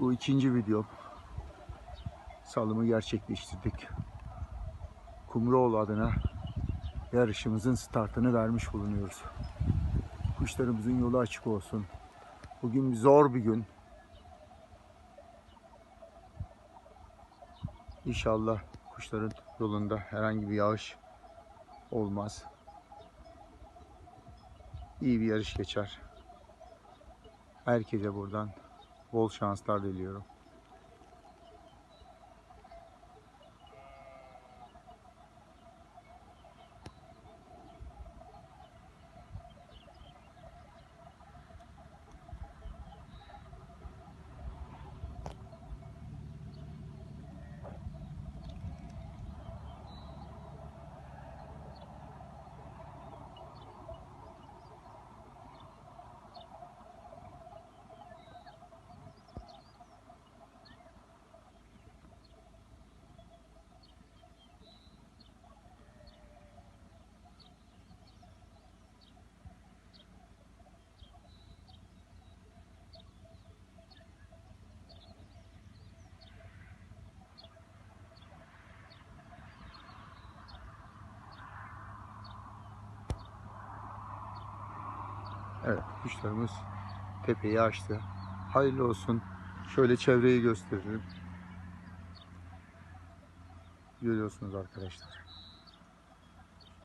Bu ikinci video. Salımı gerçekleştirdik. Kumruoğlu adına yarışımızın startını vermiş bulunuyoruz. Kuşlarımızın yolu açık olsun. Bugün zor bir gün. İnşallah kuşların yolunda herhangi bir yağış olmaz. İyi bir yarış geçer. Herkese buradan bol şanslar diliyorum. Evet kuşlarımız tepeyi açtı. Hayırlı olsun. Şöyle çevreyi gösterelim. Görüyorsunuz arkadaşlar.